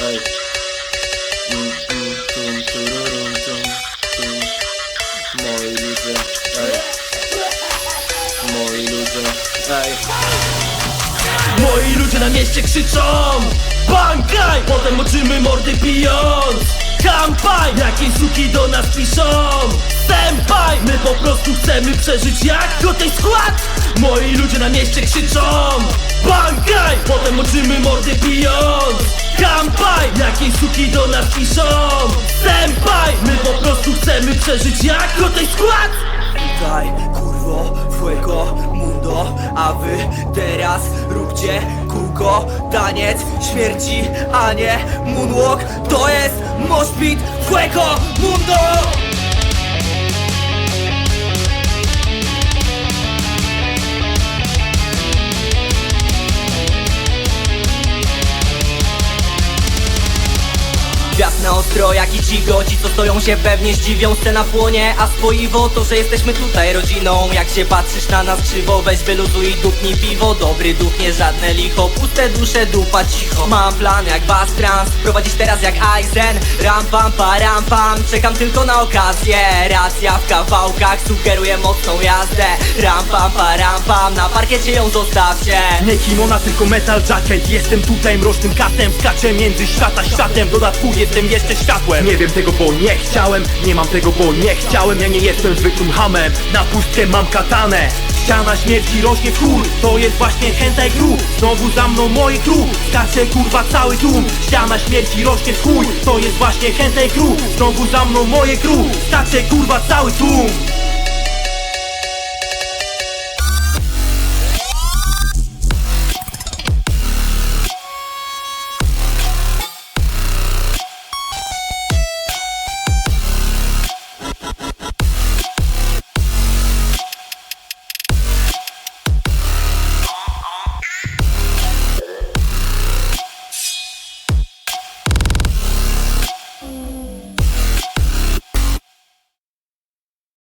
Moi ludzie, Moi ludzie, Moi ludzie na mieście krzyczą Bankaj! Potem moczymy mordy pijąc Kampaj! Jakie suki do nas piszą Senpai! My po prostu chcemy przeżyć jak do tej skład Moi ludzie na mieście krzyczą Bankaj! Potem moczymy mordy pijąc Kampaj! Jakie suki do nas piszą Senpai! My po prostu chcemy przeżyć jak tej skład Tutaj, kurwo, fuego, mundo A wy teraz róbcie kółko Taniec śmierci, a nie moonwalk To jest moshpit, fuego, mundo ostro jak i Ci co stoją się pewnie zdziwią Scena płonie, a spoiwo to, że jesteśmy tutaj rodziną. Jak się patrzysz na nas krzywo Weź wyluzuj i dupnij piwo. Dobry duch, nie żadne licho Puste dusze, dupa cicho. Mam plan jak was trans Prowadzić teraz jak Aizen. Ram pam pa ram pam Czekam tylko na okazję. Racja w kawałkach Sugeruję mocną jazdę. Ram pam pa pam Na parkiecie ją zostawcie. Nie kimona, tylko metal jacket. Jestem tutaj mrocznym katem. Skaczę między świata światem. W dodatku jestem jeszcze światłem. Nie wiem tego, bo nie chciałem. Nie mam tego, bo nie chciałem. Ja nie jestem zwykłym hamem. Na pustkę mam katanę. Ściana śmierci rośnie w chór. To jest właśnie hentai crew. Znowu za mną moje crew. Skacze kurwa cały tłum. Ściana śmierci rośnie w chuj. To jest właśnie hentai crew. Znowu za mną moje crew. Skacze kurwa cały tłum